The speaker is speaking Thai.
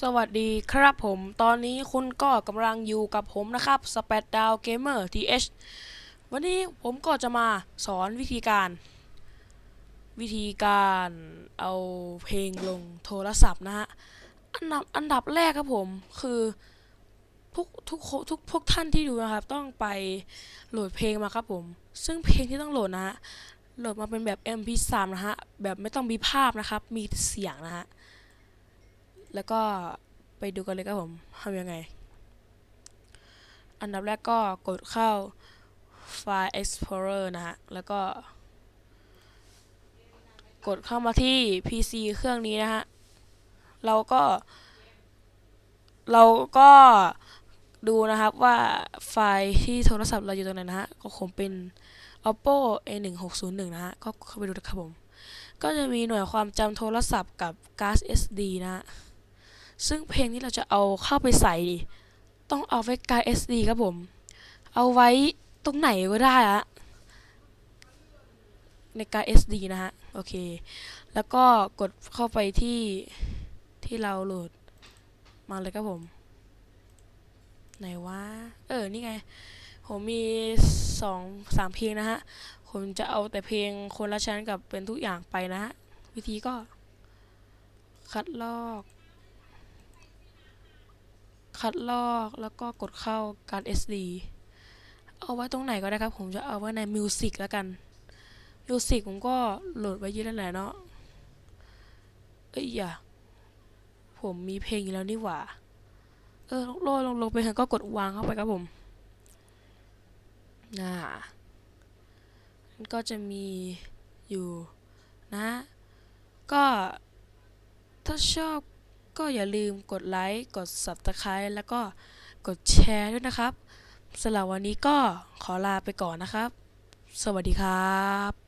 สวัสดีครับผม ตอนนี้คุณก็กำลังอยู่กับผมนะครับ s p a d d o w Gamer TH วันนี้ผมก็จะมาสอนวิธีการ วิธีการเอาเพลงลงโทรศัพท์นะฮะ อันดับอันดับแรกครับผมคือทุกทุกทุกพวกท่านที่ดูนะครับ ต้องไปโหลดเพลงมาครับผม ซึ่งเพลงที่ต้องโหลดนะฮะ โหลดมาเป็นแบบ MP3 นะฮะ แบบไม่ต้องมีภาพนะครับ มีเสียงนะฮะ แล้วก็ไปดูกันเลยครับผมทำยังไง อันดับแรกก็กดเข้า File Explorer นะฮะ แล้วก็ กดเข้ามาที่ PC เครื่องนี้นะฮะ เราก็ เราก็ดูนะครับว่าไฟล์ที่โทรศัพท์เราอยู่ตรงไหนนะฮะ ก็คงเป็น oppo a1601 นะฮะ ก็เข้าไปดูนะครับผม ก็จะมีหน่วยความจำโทรศัพท์กับการ์ด SD นะฮะ ซึ่งเพลงที่เราจะเอาเข้าไปใส่ ต้องเอาไว้การ SD ครับผม เอาไว้ตรงไหนก็ได้อะในการ SD นะฮะ โอเค แล้วก็กดเข้าไปที่ที่เราโหลดมาเลยครับผม ไหนวะ เออ นี่ไง ผมมีสองสามเพลงนะฮะ ผมจะเอาแต่เพลงคนละชั้นกับเป็นทุกอย่างไปนะฮะ วิธีก็ คัดลอก คัดลอกแล้วก็กดเข้าการ SD เอาไว้ตรงไหนก็ได้ครับ ผมจะเอาไว้ใน Music แล้วกัน Music ผมก็โหลดไว้เยอะแล้วแหละเนาะเอ้ยอย่าผมมีเพลงอยู่แล้วนี่หว่า เออลงลงลงไปเถอะก็กดวางเข้าไปครับผมน่ามันก็จะมีอยู่นะ ก็ถ้าชอบ ก็อย่าลืมกดไลค์ กด Subscribe แล้วก็กดแชร์ด้วยนะครับสำหรับวันนี้ก็ขอลาไปก่อนนะครับ สวัสดีครับ